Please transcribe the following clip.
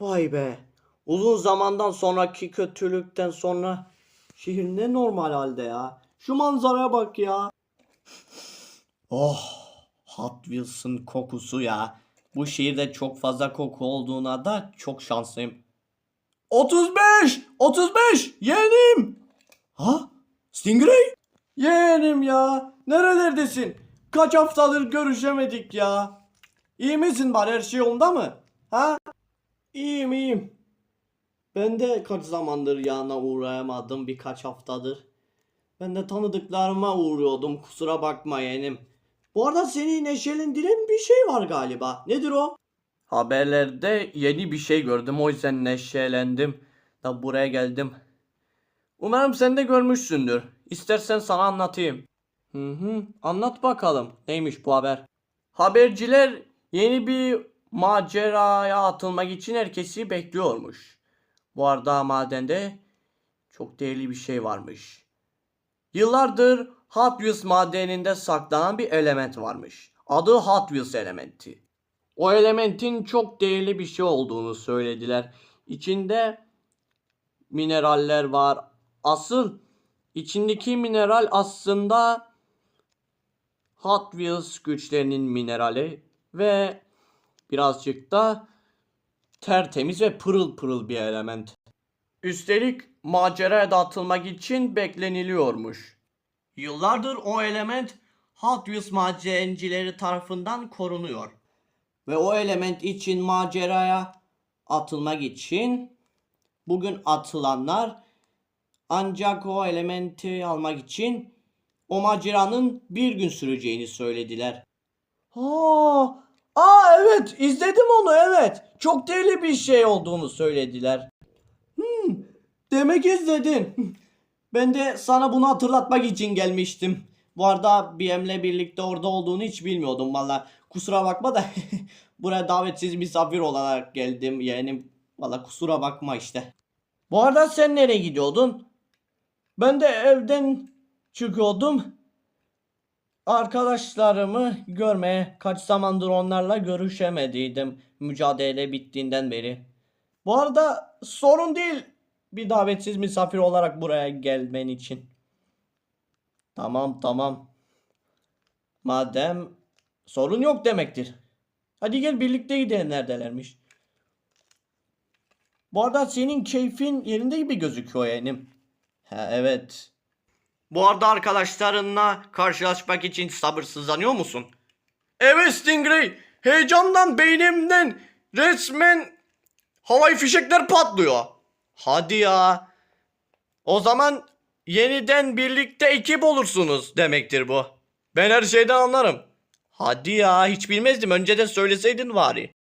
Vay be. Uzun zamandan sonraki kötülükten sonra şehir ne normal halde ya. Şu manzaraya bak ya. Oh, Hot Wheels'ın kokusu ya. Bu şehirde çok fazla koku olduğuna da çok şanslıyım. 35! 35! Yeğenim! Ha? Stingray? Yeğenim ya. Nerelerdesin? Kaç haftadır görüşemedik ya. İyi misin bari her şey yolunda mı? Ha? İyiyim iyiyim. Ben de kaç zamandır yanına uğrayamadım birkaç haftadır. Ben de tanıdıklarıma uğruyordum kusura bakma yeğenim. Bu arada seni neşelendiren bir şey var galiba. Nedir o? Haberlerde yeni bir şey gördüm o yüzden neşelendim. Da buraya geldim. Umarım sen de görmüşsündür. İstersen sana anlatayım. Hı hı. Anlat bakalım. Neymiş bu haber? Haberciler yeni bir maceraya atılmak için herkesi bekliyormuş. Bu arada madende çok değerli bir şey varmış. Yıllardır Hot Wheels madeninde saklanan bir element varmış. Adı Hot Wheels elementi. O elementin çok değerli bir şey olduğunu söylediler. İçinde mineraller var. Asıl içindeki mineral aslında Hot Wheels güçlerinin minerali ve birazcık da tertemiz ve pırıl pırıl bir element. Üstelik maceraya da atılmak için bekleniliyormuş. Yıllardır o element Hot Wheels madencileri tarafından korunuyor. Ve o element için maceraya atılmak için bugün atılanlar ancak o elementi almak için o maceranın bir gün süreceğini söylediler. Aa, aa evet izledim onu evet. Çok değerli bir şey olduğunu söylediler. Hmm, demek izledin. Ben de sana bunu hatırlatmak için gelmiştim. Bu arada BM'le birlikte orada olduğunu hiç bilmiyordum valla. Kusura bakma da buraya davetsiz misafir olarak geldim. Yani valla kusura bakma işte. Bu arada sen nereye gidiyordun? Ben de evden çıkıyordum. Arkadaşlarımı görmeye kaç zamandır onlarla görüşemediydim mücadele bittiğinden beri. Bu arada sorun değil bir davetsiz misafir olarak buraya gelmen için. Tamam tamam. Madem sorun yok demektir. Hadi gel birlikte gidelim neredelermiş. Bu arada senin keyfin yerinde gibi gözüküyor yeğenim. Ha evet. Bu arada arkadaşlarınla karşılaşmak için sabırsızlanıyor musun? Evet Stingray. Heyecandan beynimden resmen havai fişekler patlıyor. Hadi ya. O zaman yeniden birlikte ekip olursunuz demektir bu. Ben her şeyden anlarım. Hadi ya hiç bilmezdim önceden söyleseydin bari.